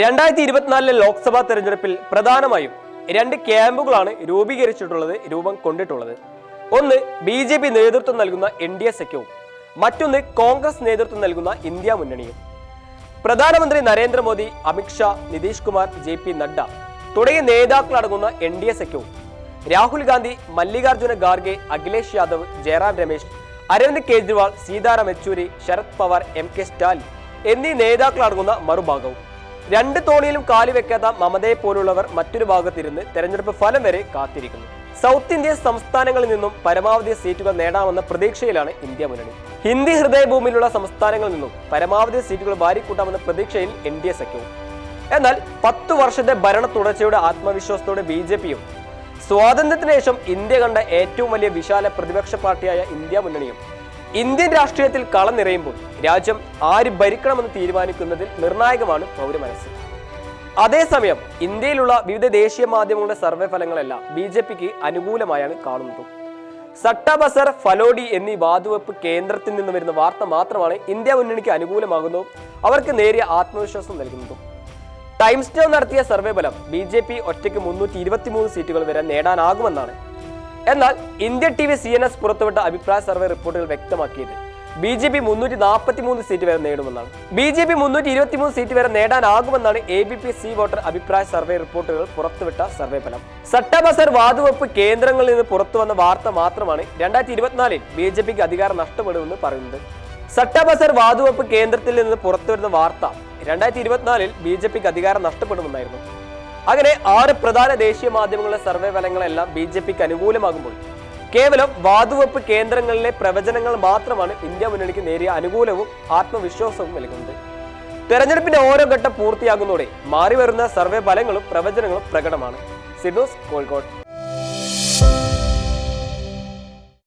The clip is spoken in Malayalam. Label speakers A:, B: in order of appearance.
A: രണ്ടായിരത്തി ഇരുപത്തിനാലിലെ ലോക്സഭാ തെരഞ്ഞെടുപ്പിൽ പ്രധാനമായും രണ്ട് ക്യാമ്പുകളാണ് രൂപീകരിച്ചിട്ടുള്ളത് രൂപം കൊണ്ടിട്ടുള്ളത്. ഒന്ന് ബി ജെ പി നേതൃത്വം നൽകുന്ന എൻ ഡി എ സഖ്യവും മറ്റൊന്ന് കോൺഗ്രസ് നേതൃത്വം നൽകുന്ന ഇന്ത്യ മുന്നണിയും. പ്രധാനമന്ത്രി നരേന്ദ്രമോദി അമിത്ഷാ നിതീഷ് കുമാർ ജെ പി നഡ്ഡ തുടങ്ങിയ നേതാക്കളടങ്ങുന്ന എൻ ഡി എ സഖ്യവും രാഹുൽ ഗാന്ധി മല്ലികാർജുന ഖാർഗെ അഖിലേഷ് യാദവ് ജയറാം രമേശ് അരവിന്ദ് കെജ്രിവാൾ സീതാറാം യെച്ചൂരി ശരത് പവാർ എം കെ സ്റ്റാലിൻ എന്നീ നേതാക്കളടങ്ങുന്ന മറുഭാഗവും. രണ്ട് തോണിയിലും കാലി വെക്കാത്ത മമതയെ പോലുള്ളവർ മറ്റൊരു ഭാഗത്തിരുന്ന് തെരഞ്ഞെടുപ്പ് ഫലം വരെ കാത്തിരിക്കുന്നു. സൗത്ത് ഇന്ത്യൻ സംസ്ഥാനങ്ങളിൽ നിന്നും പരമാവധി സീറ്റുകൾ നേടാമെന്ന പ്രതീക്ഷയിലാണ് ഇന്ത്യ മുന്നണി. ഹിന്ദി ഹൃദയഭൂമിയിലുള്ള സംസ്ഥാനങ്ങളിൽ നിന്നും പരമാവധി സീറ്റുകൾ വാരിക്കൂട്ടാമെന്ന പ്രതീക്ഷയിൽ എൻ ഡി എ സഖ്യവും. എന്നാൽ പത്തു വർഷത്തെ ഭരണ തുടർച്ചയുടെ ആത്മവിശ്വാസത്തോടെ ബി ജെ പിയും സ്വാതന്ത്ര്യത്തിന് ശേഷം ഇന്ത്യ കണ്ട ഏറ്റവും വലിയ വിശാല പ്രതിപക്ഷ പാർട്ടിയായ ഇന്ത്യ മുന്നണിയും ഇന്ത്യൻ രാഷ്ട്രീയത്തിൽ കളം നിറയുമ്പോൾ രാജ്യം ആര് ഭരിക്കണമെന്ന് തീരുമാനിക്കുന്നതിൽ നിർണായകമാണ് പൗരമനസ്സ് അതേസമയം ഇന്ത്യയിലുള്ള വിവിധ ദേശീയ മാധ്യമങ്ങളുടെ സർവേ ഫലങ്ങളെല്ലാം ബി ജെ പിക്ക് അനുകൂലമായാണ് കാണുന്നത്. സട്ടാബസർ ഫലോഡി എന്നീ വാതുവെപ്പ് കേന്ദ്രത്തിൽ നിന്ന് വരുന്ന വാർത്ത മാത്രമാണ് ഇന്ത്യ മുന്നണിക്ക് അനുകൂലമാകുന്നു അവർക്ക് നേരിയ ആത്മവിശ്വാസം നൽകുന്നതും. ടൈംസ് നടത്തിയ സർവേ ഫലം ബി ജെ പി ഒറ്റയ്ക്ക് മുന്നൂറ്റി ഇരുപത്തിമൂന്ന് സീറ്റുകൾ വരെ നേടാനാകുമെന്നാണ് എന്നാൽ India T V C N S പുറത്തുവിട്ട അഭിപ്രായ സർവേ റിപ്പോർട്ടുകൾ വ്യക്തമാക്കിയത് ബി ജെ പി മുന്നൂറ്റി നാൽപ്പത്തി മൂന്ന് സീറ്റ് വരെ നേടുമെന്നാണ്. ബി ജെ പി മുന്നൂറ്റി ഇരുപത്തി മൂന്ന് സീറ്റ് വരെ നേടാനാകുമെന്നാണ് A B P C voter അഭിപ്രായ സർവേ റിപ്പോർട്ടുകൾ പുറത്തുവിട്ട സർവേ ഫലം. സട്ടബസർ വാതുവെപ്പ് കേന്ദ്രങ്ങളിൽ നിന്ന് പുറത്തു വന്ന വാർത്ത മാത്രമാണ് രണ്ടായിരത്തി ഇരുപത്തിനാലിൽ ബി ജെ പിക്ക് അധികാരം നഷ്ടപ്പെടുമെന്ന് പറയുന്നത്. സട്ടബസർ വാതുവെപ്പ് കേന്ദ്രത്തിൽ നിന്ന് പുറത്തുവരുന്ന വാർത്ത രണ്ടായിരത്തി ഇരുപത്തിനാലിൽ ബി ജെ പിക്ക് അധികാരം നഷ്ടപ്പെടുമെന്നായിരുന്നു. അങ്ങനെ ആറ് പ്രധാന ദേശീയ മാധ്യമങ്ങളുടെ സർവേ ഫലങ്ങളെല്ലാം ബി ജെ പിക്ക് അനുകൂലമാകുമ്പോൾ കേവലം വാതുവെപ്പ് കേന്ദ്രങ്ങളിലെ പ്രവചനങ്ങൾ മാത്രമാണ് ഇന്ത്യ മുന്നണിക്ക് നേരിയ അനുകൂലവും ആത്മവിശ്വാസവും നൽകുന്നത്. തെരഞ്ഞെടുപ്പിന്റെ ഓരോ ഘട്ടം പൂർത്തിയാകുന്നതോടെ മാറിവരുന്ന സർവേ ഫലങ്ങളും പ്രവചനങ്ങളും പ്രകടമാണ്. സിഡോസ് കോഴിക്കോട്.